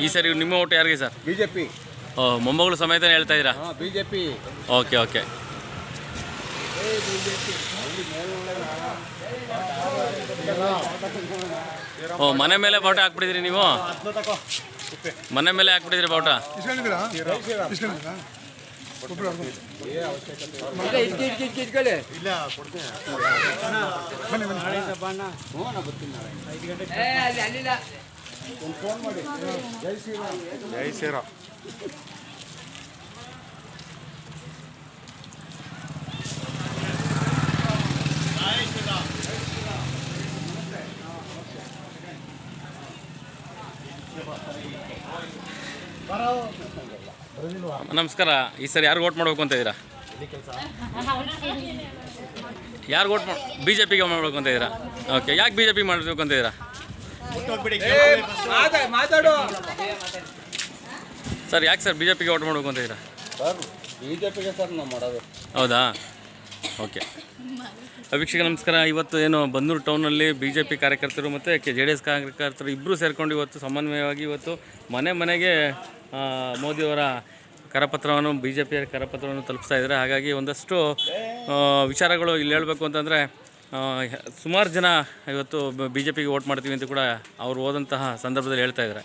ಈ ಸರಿ ನಿಮ್ಮ ಓಟ್ ಯಾರಿಗೆ ಸರ್? ಬಿಜೆಪಿ ಜೆ ಪಿ ಓ ಮೊಮ್ಮಗಳು ಸಮೇತ ಹೇಳ್ತಾ ಇದ್ದೀರಾ? ಹಾ ಬಿ ಓಕೆ ಓಕೆ. ಓ ಮನೆ ಮೇಲೆ ಬಾವುಟ ಹಾಕ್ಬಿಟ್ಟಿದ್ರಿ ನೀವು? ಮನೆ ಮೇಲೆ ಹಾಕ್ಬಿಟ್ಟಿದ್ರಿ ಬಾವುಟ ಇಸ್ಕೊಂಡಿದ್ದೀರಾ? ಜೈ ಶ್ರೀರಾಮ್. ನಮಸ್ಕಾರ, ಈ ಸರಿ ಯಾರು ಓಟ್ ಮಾಡ್ಬೇಕು ಅಂತ ಇದ್ದೀರಾ? ಯಾರು ಓಟ್ ಮಾಡಿ ಬಿ ಜೆ ಪಿಗೆ ಮಾಡ್ಬೇಕು ಅಂತ ಇದ್ದೀರಾ? ಓಕೆ ಯಾಕೆ ಬಿ ಜೆ ಮಾಡಬೇಕು ಅಂತ ಇದ್ದೀರಾ? ಮಾತಾಡು ಸರ್ ಯಾಕೆ ಸರ್ ಬಿ ಜೆ ಪಿಗೆ ಓಟ್ ಮಾಡಬೇಕು ಅಂತ ಇದ್ದೀರಾ? ಸರ್ ಬಿ ಜೆ ಪಿಗೆ ಸರ್ ನಾವು ಮಾಡೋದು. ಹೌದಾ? ಓಕೆ. ವೀಕ್ಷಕ ನಮಸ್ಕಾರ. ಇವತ್ತು ಏನು ಬಂದೂರು ಟೌನಲ್ಲಿ ಬಿ ಜೆ ಪಿ ಕಾರ್ಯಕರ್ತರು ಮತ್ತು ಕೆ ಜೆ ಡಿ ಎಸ್ ಕಾರ್ಯಕರ್ತರು ಇಬ್ಬರು ಸೇರಿಕೊಂಡು ಇವತ್ತು ಸಮನ್ವಯವಾಗಿ ಇವತ್ತು ಮನೆ ಮನೆಗೆ ಮೋದಿಯವರ ಕರಪತ್ರವನ್ನು ಬಿ ಜೆ ಪಿಯ ಕರಪತ್ರವನ್ನು ತಲುಪಿಸ್ತಾ ಇದ್ದಾರೆ. ಹಾಗಾಗಿ ಒಂದಷ್ಟು ವಿಚಾರಗಳು ಇಲ್ಲಿ ಹೇಳಬೇಕು ಅಂತಂದರೆ ಸುಮಾರು ಜನ ಇವತ್ತು ಬಿ ಜೆ ಪಿಗೆ ವೋಟ್ ಮಾಡ್ತೀವಿ ಅಂತ ಕೂಡ ಅವ್ರು ಹೋದಂತಹ ಸಂದರ್ಭದಲ್ಲಿ ಹೇಳ್ತಾ ಇದ್ದಾರೆ.